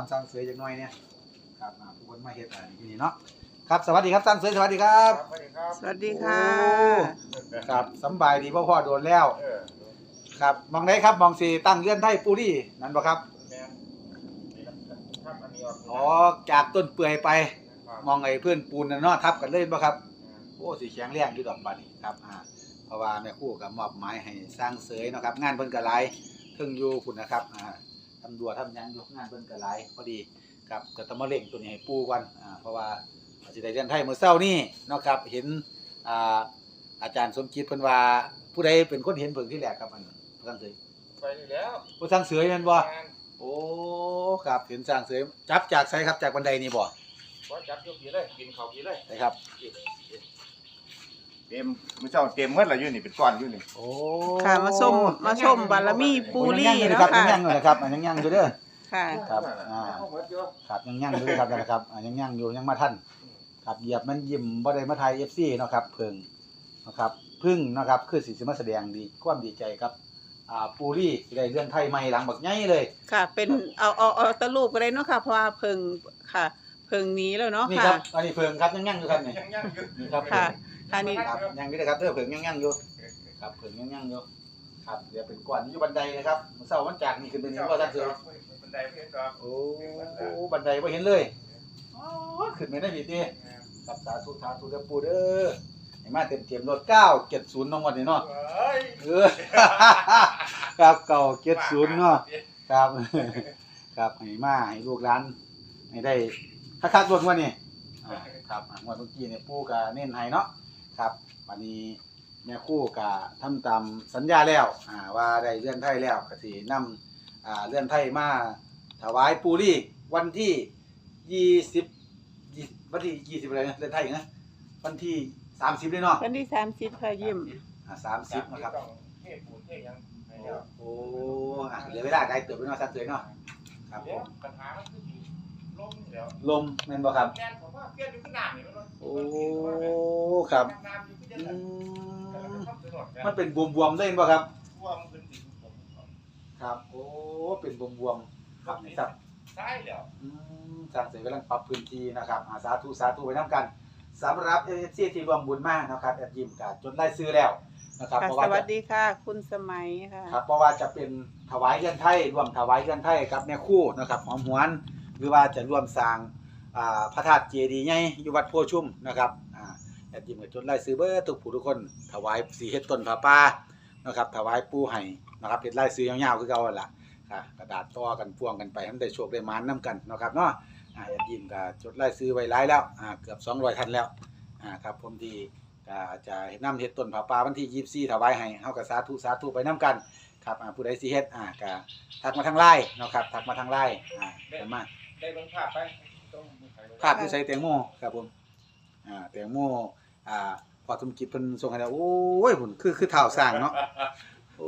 ามสร้างเสยจักหน่อยเนี่ยครับอ่าผู้คนมาเฮ็ดอันนี้เนาะครับสวัสดีครับสร้างเสยสวัสดีครับสวัสดีครับ สวัสดีค่ะโอ้ครับสำบายดีพ่อพ่อโดนแล้ว เออครับมองไหนครับมองสีตั้งเลื่อนไทยปูรี่นั่นบ่ครับแม่นนี่ครับครับอันนี้ออกอ๋อจากต้นเปื่อยไปครับมองไอ้เพื่อนปูนน่ะเนาะทับกันเลยบ่ครับโอ้สีแข็งแรงอยู่ดอกบัดนี้ครับอ่าเพราะว่าแม่ครู่ก็มอบหมายให้สร้างเสยเนาะครับ งานเพิ่นก็หลายเพิ่งอยู่พุ่นนะครับอ่า ทำดัวทำหยังอยู่งานเพิ่นก็หลายพอดีครับก็ต้องมาเร่งตัวนี้ให้ปูก่อนอ่าเพราะว่าสิได้เรียนไทยมื้อเช้านี้เนาะครับเห็นอ่าอาจารย์สมคิดเพิ่นว่าผู้ใดเป็นคนเห็นเพิ่งที่แรกครับอันสร้างเสยไปนี่แล้วผู้สร้างเสยแม่นบ่แม่นโอ้ครับเห็นสร้างเสยจับจากไสครับจากบันไดนี่บ่บ่จับยกผีเลยกินข้าวผีเลยนะครับ เต็มมื้อเช้าเต็มหมดแล้วอยู่นี่เป็นก้อนอยู่นี่โอ้ค่ะมาชมมาชมบารมีปูรี่ยังเนาะครับค่ะยังยังอยู่นะครับอะยังยังอยู่เด้อค่ะ ครับอ่าเอาหมดอยู่ครับยังยังอยู่นะครับนะครับอะยังยังอยู่ยังมาท่านครับเหยียบมันยิ้มบ่ได้มาไทย FC เนาะครับเพิ่งนะครับพึ่งนะครับคือสิสิมาแสดงดีความดีใจครับอ่าปูรี่สิได้เรื่องไทยใหม่หลังบักใหญ่เลยค่ะ เป็นเอาเอาเอาตะรูปก็ได้เนาะค่ะ เพราะว่าเพิงค่ะ เพิงหนี้แล้วเนาะนี่ครัค่ะ บอันนี้เพิ่งครับยังยังอยู่ครับนี่ยังยังอยู่ นี่ครับ ค่ะ ค่ะนี่ครับยังอยู่นะครับเด้อเพิ่งยังยังอยู่ครับเพิ่งยังยังอยู่ครับเดี๋ยวเป็นก้อนอยู่บันไดนะครับมื้อเช้าวันจากนี่ขึ้นไปนี่บ่ทันเสือบันไดเพิ่นดอกโอ้บันไดบ่เห็นเลยอ๋อขึ้นไม่ได้ผิดดิกับสาธุสาธุเด้อปู่เด้อให้มาเต็มเต็มรถ970น้องวันนี้เนาะเฮ้ยเออครับ970เนาะครับ ครับให้มาให้ลูกหลานให้ได้คักๆรถวันนี้อ่าครับอ่างวดเมื่อกี้เนี่ยปู่ก็เน้นให้เนาะ ครับวันนี้แม่ครู่ก็ทำตามสัญญาแล้วอ่าว่าได้เลื่อนไทยแล้วก็สินำอ่าเลื่อนไทยมาถวายปูรี่วันที่ยี่สิบวันที่ยี่สิบอะไรนะเดือนไทยนะวันที่สามสิบเลยเนาะวันที่สามสิบค่ะยิ้มอ่าสามสิบนะครับต้องเทปูนเทหยังให้แล้วโอ้อะเหลือเวลาได้เติบไปเนาะสักเตือนเนาะครับผเดี๋ยวมปัญหามันคือสิ ลมแล้วลมแม่นบ่ครับ แม่นผมว่าเปลี่ยนอยู่ขึ้นน้ำนี่มันโอ้ ครับน้ำอยู่ขึ้นอืจังมมันเป็นบวมๆเลยเห็นบ่ครับท่วมขึ้นสิผมครับ โอ้ เป็นบวมๆครับนี่ครับใช่แล้ว อืมสร้างเสริมกำลังปรับพื้นที่นะครับอาสาธุสาธุไปน้ำกันสำหรับเอเจที่รวมบุญมากนะครับแอดยิมกับจดไล่ซื้อแล้วนะครับค่ะเพราะสว่าวัจะสดีค่ะ คุณสมัยค่ะ ครับเพราะว่าจะเป็นถวายเรือนไทยรวมถวายเรือนไทยกับแม่คู่นะครับหอมหวน หรือว่าจะร่วมสร้างพระธาตุเจดีย์ใหญ่อยู่วัดโพชุ่มนะครับอ่าแอดยิมกับจดไล่ซื้อเบอร์ทุกผู้ทุกคน ถวายสีเฮ็ดต้นผ้าป่านะครับถวายปูไห้นะครับเฮ็ดไล่ซื้อยาวๆคือเก่าหั่นล่ะกระดาษต่อกันพ่วงกันไปให้ได้โชคได้มานนํกันนะครับเนาะอ่าอดยิมก็จดไล่ซื้อไว้หลายแล้วอ่าเกือบ200ทันแล้วอ่าครับผมที่ก็จะนำเฮ็ดต้นผาป่าวันที่24ถวายให้เฮาก็สาธุสาธุไปนํกันครับอ่าผู้ใดสิเฮ็ดอ่าก็ทักมาทางไลน์เนาะครับทักมาทางไลน์อ่ามา ได้เบิ่งภาพไปต้องมีใครภาพที่ใส่แตงโมครับผมอ่าแตงโมอ่าพอธุมกิจเพิ่นส่งให้แล้วโอ้ยพุ่นคือคือเท้าสร้างเนาะโอ้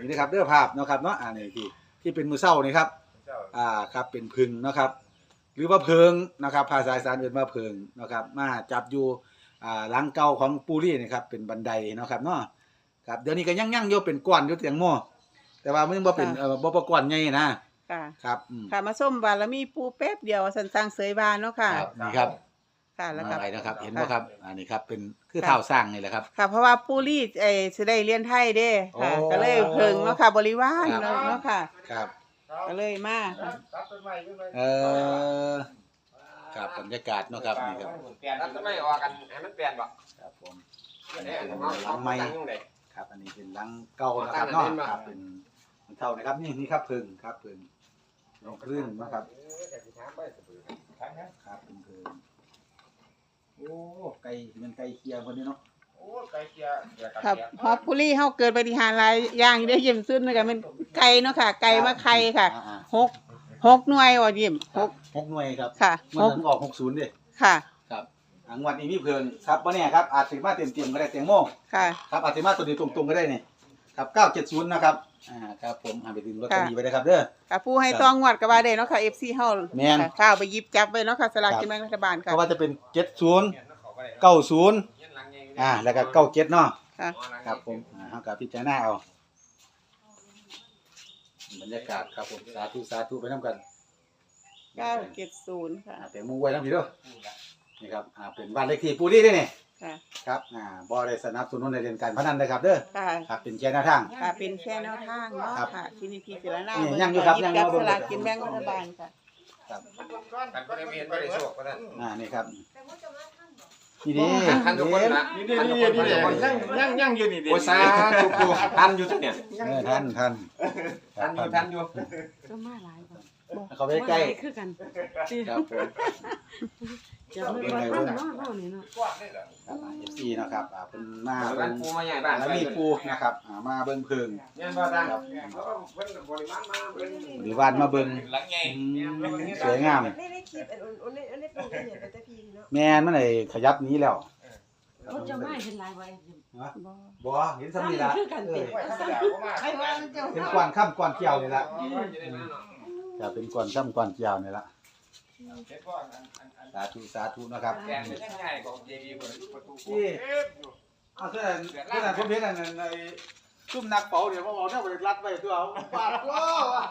นี่นะครับเด้อภาพเนาะครับเนาะอ่านี่ที่ที่เป็นมือเช้านี่ครับ เจ้าอ่าครับเป็นพึงเนาะครับ หรือว่าเพิงนะครับภาษาอีสานเรียกว่าเพิงนะครับ มาจับอยู่อ่าหลังเก่าของปูรี่นะครับเป็นบันไดเนาะครับเนาะครับเดี๋ยวนี้ก็ยังยังๆอยู่เป็นก้อนอยู่เตียงโมแต่ว่ามันบ่เป็นเอ่อบ่ประก้อนใหญ่นะ ค่ะ ครับอืมค่ะ มาชมบารมีปูแป๊บเดียวสันสร้างเสยบานเนาะค่ะ ครับ นี่ครับค่ะแล้วก็อะไรนะครับ เห็นบ่ครับ อันนี้ครับ เป็นคือเท้าสร้างนี่แหละครับ ค่ะ เพราะว่าปูรี่เอ้สิได้เรียนไทยเด้ค่ะ โอ้ก็เลยเพิงเนาะค่ะ บริวารครับ เนาะค่ะ ครับ ก็เลยมาตัดต้นไม้ขึ้นไปเออครับบรรยากาศเนาะครับนี่ครับเปลี่ยนรัดไม่ออกกันให้มันเปลี่ยนบ่ครับผมเนี่ยเป็นเอาหลัเอางไม้ตั้งยังไงครับ อันนี้เป็นหลังเก่านะครับเนาะครับเป็นเท่านะครับนี่นี่ครับเพิงครับเพิง ลงครึ่งนะครับครับเป็นเพิงโอ้ไก่มันไก่เคียงคนนี้เนาะโอ้ไก่เกียร์เกียร์กับครับเกียร์เพราะปุรีเฮาเกิดปฏิหารย์หลายอย่างอยู่ได้ยิ้มซุดนะก็เป็นไก่เนาะค่ะ ไก่มาไข่ค่ะอ่าหกหกหน่วยว่ายิ้มๆคหรับกหกหน่วยครับค่ะมันหกถึงออกหกศูนย์ดิค่ะครับอังวันนี้มีเพิงครับวันนี้ครับอาจสิมาเต็มเต็มๆก็ได้เตียงโม่งค่ะครับอาจสิมาตัวนี้ตรงๆก็ได้นี่ ครับเก้าเจ็ดศูนย์นะครับอ่าครับผมหาไปดึงลอตเตอรี่ไว้ได้ครับเด้อ ค่ะผู้ให้ต้องงวดก็ว่าได้เนาะค่ะ FC เฮาแม่น ค่ะข้าวไปหยิบจับไว้เนาะค่ะสลากครับกินแบ่งรัฐบาลเพค่ะราะว่าจะเป็นเจ็ดศูนย์เกียร์นักเขาก็ได้เก้าศูนย์เงี้ยหลังไงอ่าแล้วก็เก้าเจ็ดเนาะค่ะ ครับผมอ่าเฮากับพิจารณาเอาบรรยากาศครับผมสาธุสาธุไปน้ำกันเก้าเจ็ดศูนย์ค่ะ อ่าแตงโมไว้ทั้งพี่เด้อนี่ครับอ่าเป็นบ้านเลขที่ปูรี่ด้วยนี่ ค่ะ ครับอ่าบ่ได้สนับสนุนในเรื่องการพนันนะครับเด้อค่ะครับเป็นแค่แนวทาง ค่ะเป็นแค่แนวทางเนาะครับค่ะที่นี่พี่ศิลานานี่เบิ่ยังอยู่ครับหยังกับอยู่ สลากกินแบ่งรัฐบาลค่ะ ครับกันก็ได้เมียนก็ได้โชคก็ได้อ่านี่ครับนี่ดีทันทุกคนนะนี่นี่นี่นี่ยังยังยังอยู่นี่เด็โอ้สาธุปูทันอยู่ทุกเนี่ยเออท่านท่านทันอยู่ทันอยู่ก็มาหลายบ่เขาไปใกล้มาหลายคือกันสิครับผม จะไม่ว่าท่านเนาะเนาะนี่เนาะกว้างเลยเหรอครับอ่า FC นะครับอ่าเป็นมาบ้าเบิ่นงปูมาใหญ่บ้านแล้วมีปูนะครับอ่ามาเบิ่งเพิงเนี่ยบ้านดังเพิ่นบริมาณมาเพิ่นหรือวานมาเบิ่งหลังใหญ่อืมสวยงามไม่ได้คิดอันอันนี้อันนี้เป็นอันนี้เป็นตะพีเนาะแม่นมันไอ้ขยับหนี้แล้วเขาจะมาเห็นหลายไว้บ่เห็นสำนีละคือกันเอติอไว้ธรรมดาก็มาใครว่าเจ้าเป็นกวนค่ำกวนเกี่ยวนี่ละจะได้มาเนาะจะเป็นกวนค่ำกวนเกี่ยวนี่ละ เฮ็ดว่าอันอันอันสาธุสาธุนะครับแกนเป็นยังไงของเจดีคนประตูที่เอาเท่านั้นเท่านั้นผมเห็นอันนั้นในซุ่มนักเป๋าเดี๋ยวมาเอาเนี่ยไปรัดไว้ตัวเอาปาดโลว่ะ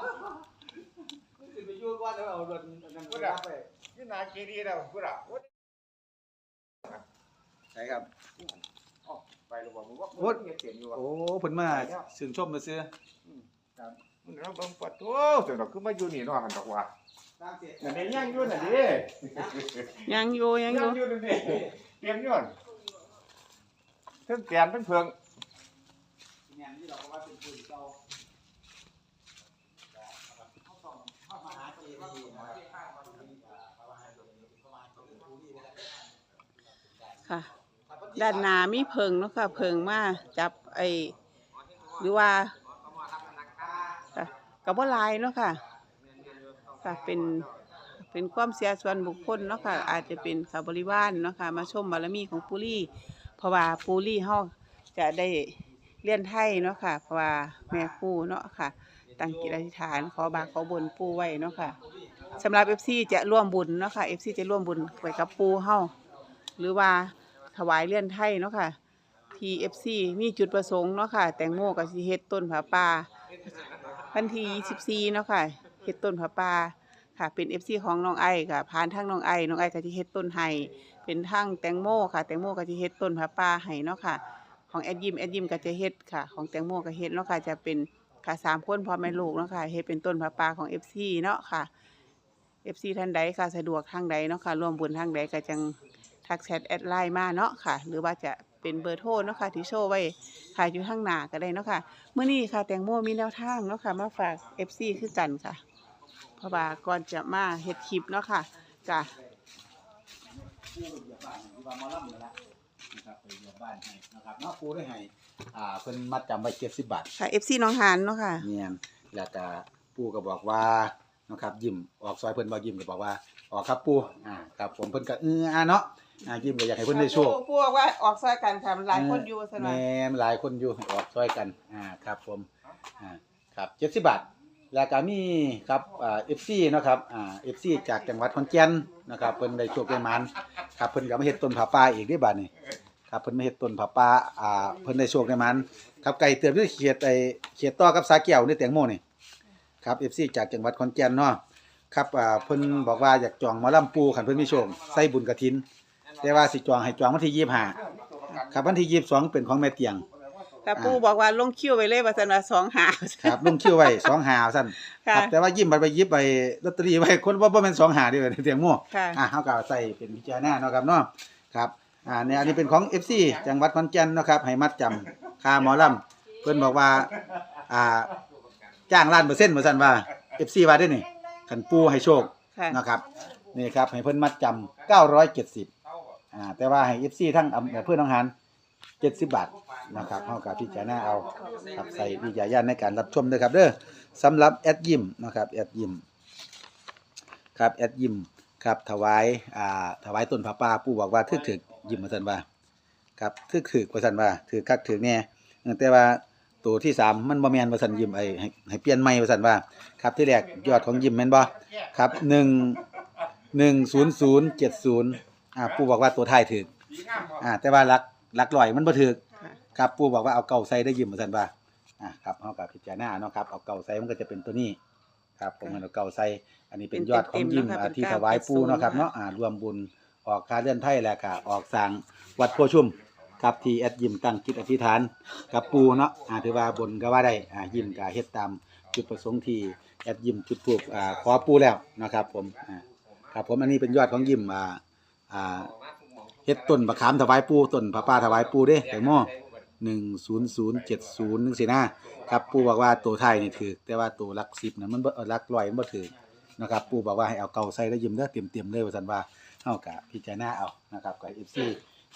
สิไปอยู่ก่อนแล้วเอารถอันนั้นไปรัดไว้นี่นาเจดีแล้วพูดอะใช่ครับไปหรือเปล่าผมว่าเสียงอยู่อะโอ้เพิ่นมาชื่นชมมาซื้อมันเราเบิ่งปัดโอ้ถึงเราขึ้นมาอยู่นี่เนาะหันดอกว่า ตามเสียนั่นยังอยู่น่ะดิยังอยู่ยังอยู่อยู่นั่นดิเตรียมอยู่ทั้งแกนทั้งเพิงแม่นที่เราก็ว่าเป็นผู้เก่าเข้ามาหาเจดีย์นะครับค่ะ ด้านหน้ามีเพิงเนาะค่ะเพิงมาจับไอ้หรือว่าค่ะกับว่าลายเนาะค่ะ ค่ะเป็นเป็นความเสียส่วนบุคคลเนาะค่ะอาจจะเป็นข่าวบริวารเนาะค่ะมาชมบารมีของปูรี่เพราะว่าปูรี่เฮาจะได้เลี้ยนไทยเนาะค่ะเพราะว่าแม่ครูเนาะค่ะตั้งจิตอธิษฐานขอบาขอบนปูไว้เนาะค่ะสำหรับ FC จะร่วมบุญเนาะค่ะ FC จะร่วมบุญไปกับปูเฮาหรือว่าถวายเลี้ยนไทยเนาะค่ะที่ FC มีจุดประสงค์เนาะค่ะแตงโมกับสิเฮ็ดต้นผาป่าวันที่24เนาะค่ะ เฮ็ดต้นผาป่าค่ะ เป็น FC ของน้องไอค่ะผ่านทางน้องไอน้องไอก็สิเฮ็ดต้นไห้เป็นทางแตงโมค่ะ แตงโมก็สิเฮ็ดต้นผาป่าให้เนาะค่ะ ของแอดยิมแอดยิมก็จะเฮ็ดค่ะ ของแตงโมก็เฮ็ดเนาะค่ะจะเป็นค่ะสามคนพ่อแม่ลูกเนาะค่ะเฮ็ดเป็นต้นผาป่าของ FC เนาะค่ะ FC ท่านใดค่ะสะดวกทางใดเนาะค่ะร่วมบุญทางใดก็จังทักแชทแอดไลน์มาเนาะค่ะ หรือว่าจะเป็นเบอร์โทรเนาะค่ะที่โชว์ไว้ค่ะอยู่ข้างหน้าก็ได้เนาะค่ะเมื่อนี้ค่ะแตงโมมีแนวทางเนาะค่ะมาฝาก FC คือกันค่ะ ราะว่าก่อนจะมาเฮ็ดคลิปเนาะค่ะจ้ะผู้เหยียบบ้านที่ว่าหมอลำนี่ละนะครับไปเหยียบบ้านให้นะครับเนาะปูได้ให้อ่าเพิ่นมัดจำไว้70บาทค่ะ FC น้องหานเนาะค่ะ เนียนแล้วก็ปู่ก็บอกว่านะครับยิ้มออกซอยเพิ่นบ่ยิ้มก็บอกว่าออกครับปู่อ่าครับผมเพิ่นก็เอออ่าเนาะอ่ายิ้มก็อยากให้เพิ่นได้โชคผู้บอกว่าออกซอยกันค่ะหลายคนอยู่ว่าซั่นว่าแม่นหลายคนอยู่ให้ออกซอยกัน อ่า ครับผม อ่า ครับ70บาท แล้วก็มีครับอ่า FC เนาะครับอ่า FC จากจังหวัดขอนแก่นนะครับเพิ่นได้โชคได้หมานครับเพิ่นก็มาเฮ็ดต้นผาป่าอีกเด้บาดนี้ครับเพิ่นมาเฮ็ดต้นผาป่าอ่าเพิ่นได้โชคได้หมานครับไก่เติบอยู่เขตไอ้เขตต่อกับสาแก้วในแตงโมนี่ครับ FC จากจังหวัดขอนแก่นเนาะครับอ่าเพิ่นบอกว่าอยากจองหมอลำปูคันเพิ่นมีโชคใส่บุญกฐิน แต่ว่าสิจองให้จองวันที่25ครับวันที่22เป็นของแม่เตียง แต่ปู่บอกว่าลงคิวไว้เลยว่าซั่นว่าสองหาครับลงคิวไว้2หาซั่นคค่ะรับ แต่ว่ายิ้มบัดไปหยิบไปลอตเตอรี่ไว้คนว่าบ่แม่น2หาเด้อเตียงโม่ค่ะอะเฮาก็ใส่เป็นพิจารณาเนาะครับเนาะครับอ่าเนี่ยอันนี้เป็นของ FC จังหวัดขอนแก่นเนาะครับให้มัดจำค่าหมอลำเพิ่นบอกว่าอ่าจ้างล้านเปอร์เซ็นต์ว่าซั่นว่า FC ว่าได้นี่คันปูให้โชคค่ะนะครับนี่ครับให้เพิ่นมัดจำ970อ่าแต่ว่าให้ FC ทั้งอำเภอหนองหาน70 บาท นะครับเฮากับพิจารณาเอาครับใส่วิจารณญาณในการรับชมด้วยครับเด้อสำหรับแอดยิมนะครับแอดยิมครับแอดยิมครับถวายอ่าถวายต้นผาป่าปู่บอกว่าถึกถึกยิมว่าซั่นว่าครับถึกถึกว่าซั่นว่าถือคักถือแน่เออแต่ว่าตัวที่สามมันบ่แมนว่าซั่นยิมไอ้ให้เปลี่ยนใหม่ว่าซั่นว่า ครับที่แรกยอดของยิมแม่นบ่ครับหนึ่งหนึ่งศูนย์ศูนย์เจ็ดศูนย์อ่าปู่บอกว่าตัวท้ายถึกอ่าแต่ว่ารักรักลอยมันบ่ถึก ค่ะครับปู่บอกว่าเอาเก่าใส่ได้ยิ้มเหมือนกันว่าอ่าครับเฮากับพิจารณาเนาะครับเอาเก่าใส่มันก็จะเป็นตัวนี้ ครับผมเอาเก่าใส่อันนี้เป็นยอดของยิ้มอ่าที่ถวายปูเนาะครับเนาะอ่ารวมบุญออกค่าเลื่อนไทยแล้วก็ออกสร้างวัดโพชุ่มครับที่แอดยิมตั้งจิตอธิษฐานกับปูเนาะอ่าถือว่าบนก็ว่าได้อ่ายิ้มก็เฮ็ดตามจุดประสงค์ที่แอดยิมจุดทูปอ่าขอปูแล้วนะครับผมอ่าครับผมอันนี้เป็นยอดของยิ้มอ่าอ่าเฮ็ดต้นมะขามถวายปูต้นพระป่าถวายปูเด้แตงโม หนึ่งศูนย์ศูนย์เจ็ดศูนย์นึงสินะครับปูบอกว่าตัวไทยนี่ถือแต่ว่าตัวหลักสิบนะมันบ่เอ่อลักร้อยมันบ่ถือนะครับปู่บอกว่าให้เอาเก่าใส่แล้วยิ้มเด้อเตรียมๆเลยว่าซั่นว่าเฮากะพิจารณาเอานะครับกับ FC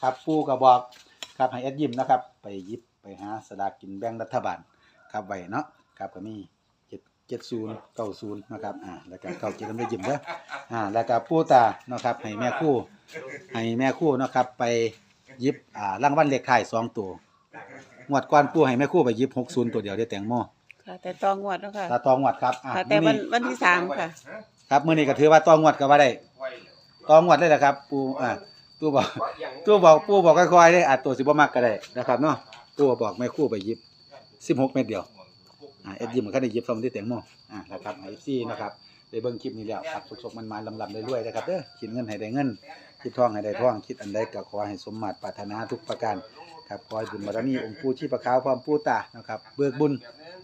ครับปู่ก็บอกครับให้แอดยิ้มนะครับ ไปหยิบไปหาสลากกินแบ่งรัฐบาลครับไว้เนาะครับก็มี7 70 90นย์เก้าศูนย์นะครับอ่าแล้วก็เก้าเจ็ดนำได้ยิ้มเด้ออ่าแล้วก็ปู่ตาเนาะครับให้แม่คู่ ให้แม่คู่เนาะครับไปหยิบอ่ารางวัลเลขท้ายสองตัว งวดก่อนปู่ให้แม่ครู่ไปหยิบ60ตัวเดียวได้แตงโมค่ะ แต่ตองวดเนาะค่ะ ตาตองวดครับอ่าค่ะ แต่วันมื้อนี้วันที่สามค่ะ ครับมื้อนี้ก็ถือว่าตองวดก็ว่าได้ตองวดเลยนะครับ ปูอ่าตู้บอก ตู้บอกปูบอกค่อยๆเด้อาจตัวสิบ่มักก็ได้นะครับเนาะตู้บอกแม่ครู่ไปหยิบ16เม็ดเดียวอ่าเอ็ดยิมมันก็ได้หยิบซองที่แตงโมอ่านะครับ FC นะครับได้เบิ่งคลิปนี้แล้วครับสุกๆมันๆลำๆเรื่อยๆนะครับเด้อคิดเงินให้ได้เงิน คิดท่องให้ได้ท่องคิดอันใดก็ขอให้สมมาตรปรารถนาทุกประการครับขอให้บุญบารมีองค์ปู่ชีพขาวพร้อมปู่ตานะครับเบิกบุญ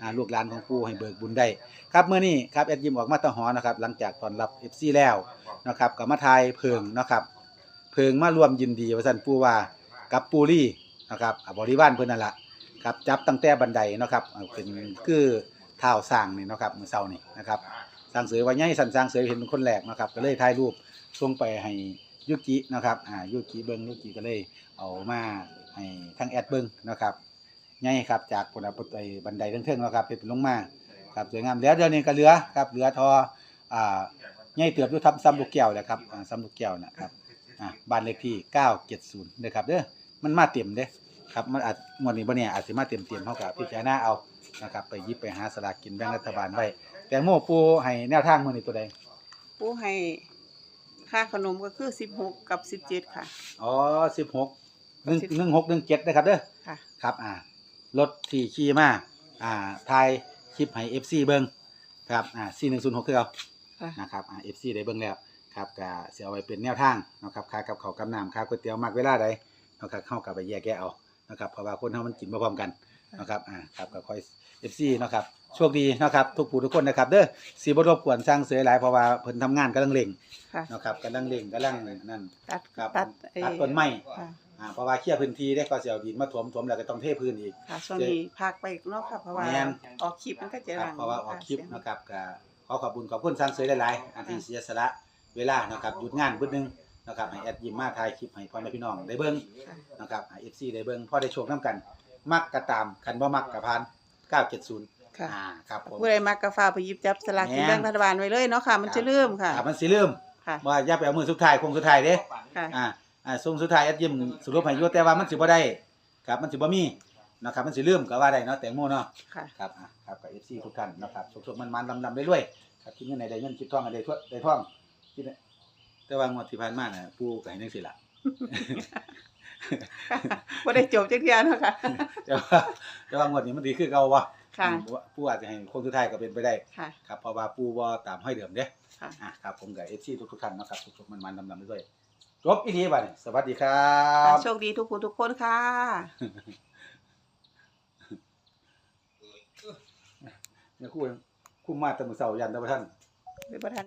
อ่าลูกหลานของปู่ให้เบิกบุญได้ครับเมื่อนี้ครับเอ็ดยิมออกมาตะหอนะครับหลังจากตอนรับ FC แล้วนะครับก็มาทายเพิงนะครับเพิงมารวมยินดีว่าซั่นปู่ว่ากับปูรี่นะครับอ่าบริวารเพิ่นนั่นละครับจับตั้งแต่บันไดนะครับอ่าเป็นคือเท้าสร้างนี่นะครับมือเช้านี่นะครับสร้างเสือว่าใหญ่สั่นสร้างเสือเห็นเป็นคนแรกนะครับก็เลยถ่ายรูปส่งไปให้ ยุกินะครับอ่ายุกิเบิงยุกิก็เลยเอามาให้ทางแอดเบิ่งนะครับใหญ่ครับจากบนไอ้บันไดเทิงๆเนาะครับเป็นลงมาครับสวยงามแล้วเดี๋ยวนี้ก็เหลือครับเหลือทออ่าใหญ่เติบอยู่ทับซ้ำลูกแก้วแหละครับซ้ำลูกแก้วนะครับอ่าบ้านเลขที่970เด้อครับเด้อมันมาเต็มเด้ครับมันอาจงวดนี้บ่เนี่ยอาจสิมาเต็มเต็มๆเฮากับพิจารณาเอานะครับไปยิบไปหาสลากกินแบ่งรัฐบาลไว้ แตงโมปูให้แนวทางมื้อนี้ตัวใดผู้ให้ ค่าขนมก็คือสิบหกกับสิบเจ็ดค่ะ อ๋อ16 1617นะครับเด้อค่ะ ครับอ่ารถที่ขี่มาอ่าถ่ายคลิปให้ FC เบิ่งครับอ่า4106คือเอาค่ะ นะครับอ่า FC ได้เบิ่งแล้วครับก็สิเอาไว้เป็นแนวทางเนาะครับค่ากับข้าวกับน้ำค่าก๋วยเตี๋ยวมักเวลาใดเนาะครับเข้ากับไปแยกแยะเอานะครับเพราะว่าคนเฮามันกินบ่พร้อมกันนะครับอ่าครับก็ค่อย FC เนาะครับ โชคดีเนาะครับทุกผู้ทุกคนนะครับเด้อสิบ่รบกวนสร้างเสือหลายเพราะว่าเพิ่นทำงานกำลังเร่งค่ะเนาะครับกำลังเร่งกำลังนั่นตัดครับตัดเอ่อตัดต้นไม้ค่ะอ่าเพราะว่าเคลียร์พื้นที่ได้ก็สิเอาดินมาถมถมแล้วก็ต้องเทพื้นอีก ค่ะช่วงนี้พักไปเนาะค่ะเพราะว่าแม่น ออกคลิปมันก็จะครับรังเพราะว่าออกคลิปเสียงนะครับก็ขอขอบคุณขอบคุณสร้างเสือหลายๆอันที่เสียสละเวลานะครับหยุดงานเพิ่นนึงนะครับให้แอดยิมมาถ่ายคลิปให้พ่อแม่พี่น้องได้เบิ่ง ค่ะ นะครับให้ FC ได้เบิ่งพอได้โชคนํกัน มักก็ตามคันบ่มักก็ผ่าน 970 ค่ะ อ่าครับผม ผู้ใดมักกาฟ้าไปหยิบจับสลากกินแม่นแบ่งรัฐบาลไว้เลยเนาะค่ะ มันจะลืมค่ะ อ่ามันสิลืมค่ะ ว่าอย่าไปเอามือสุดท้ายคงสุดท้ายเด้ ค่ะ อ่าอ่าส่งสุดท้ายแอดยิมสรุปให้อยู่แต่ว่ามันสิบ่ได้ครับมันสิบ่มีนะครับมันสิลืมก็ว่าได้เนาะแตงโมเนาะค่ะ ครับอะครับกับ FC ทุกท่านนะครับสุขๆมันๆลำๆเรื่อยๆครับคิดเงินไหนได้เงินคิดทองไหนได้ทั่วได้ทองคิดได้แต่ว่างวดที่ผ่านมาน่ะปู่ก็ให้จังซี่ล่ะ บ่ได้จบจักเที่ยเนาะค่ะ แต่ว่าแต่ว่างวดนี้มันดีคือเก่าวะ ค่ะอืมปู่อาจจะให้คนสุดท้ายก็เป็นไปได้ค่ะ ครับเพราะว่าปู่บ่ตามให้เดิมเด้ค่ะ อะครับผมกับ FC ทุกๆท่านนะครับสุขๆมันๆลำๆเรื่อยๆจบอีนี้บัดนี้สวัสดีครับโชคดีทุกคนทุกคนค่ะ เนี่ยคู่คู่มาแต่มื้อเช้ายันแต่บ่ทันเป็นประธาน